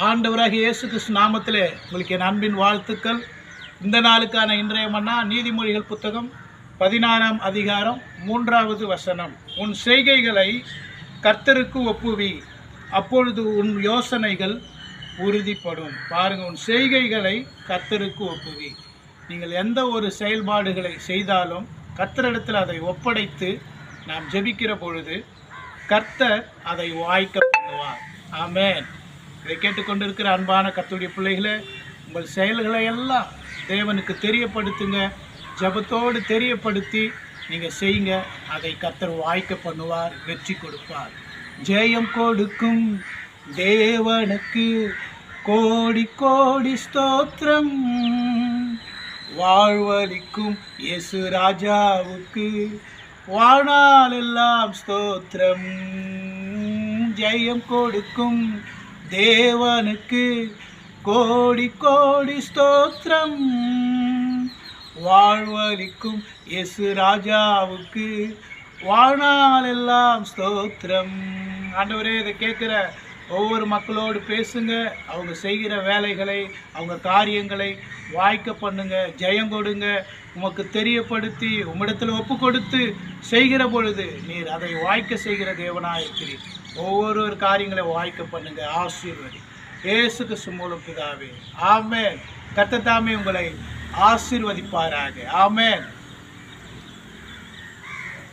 ஆண்டவராக இயேசு கிறிஸ்து நாமத்திலே உங்களுக்கு என் அன்பின் வாழ்த்துக்கள். இந்த நாளுக்கான இன்றைய மன்னா நீதிமொழிகள் புத்தகம் பதினாறாம் அதிகாரம் மூன்றாவது வசனம். உன் செய்கைகளை கர்த்தருக்கு ஒப்புவி அப்பொழுது உன் யோசனைகள் உறுதிப்படும். பாருங்கள் உன் செய்கைகளை கர்த்தருக்கு ஒப்புவி. நீங்கள் எந்த ஒரு செயல்பாடுகளை செய்தாலும் கர்த்தரிடத்தில் அதை ஒப்படைத்து நாம் ஜெபிக்கிற பொழுது கர்த்தர் அதை வாய்க்க பண்ணுவார். ஆமேன். இதை கேட்டுக்கொண்டிருக்கிற அன்பான கத்துடைய பிள்ளைகளே உங்கள் செயல்களை எல்லாம் தேவனுக்கு தெரியப்படுத்துங்க. ஜெபத்தோடு தெரியப்படுத்தி நீங்கள் செய்யுங்க. அதை கத்தர் வாய்க்க பண்ணுவார் வெற்றி கொடுப்பார். ஜெயம் கொடுக்கும் தேவனுக்கு கோடி கோடி ஸ்தோத்திரம். வாழ்வளிக்கும் இயேசு ராஜாவுக்கு வாழ்நாள் எல்லாம் ஸ்தோத்திரம். ஜெயம் கொடுக்கும் தேவனுக்கு கோடி கோடி ஸ்தோத்திரம். வாழ்வழிக்கும் எசு ராஜாவுக்கு வாழ்நாள் எல்லாம் ஸ்தோத்திரம். ஆண்டவரே இதை கேட்குற ஒவ்வொரு மக்களோடு பேசுங்க. அவங்க செய்கிற வேலைகளை அவங்க காரியங்களை வாய்க்க பண்ணுங்க ஜெயம் கொடுங்க. உமக்கு தெரியப்படுத்தி உம்மிடத்தில் ஒப்பு கொடுத்து செய்கிற பொழுது நீர் அதை வாய்க்க செய்கிற தேவனாக இருக்கிறீர் ஒவ்வொரு ஒரு காரியங்களை வாய்க்க பண்ணுங்க. ஆசீர்வதி. ஏசுக்கு சுமூலம் பிதாவே. ஆமென். கர்த்தர் உங்களை ஆசீர்வதிப்பாராக. ஆமேன்.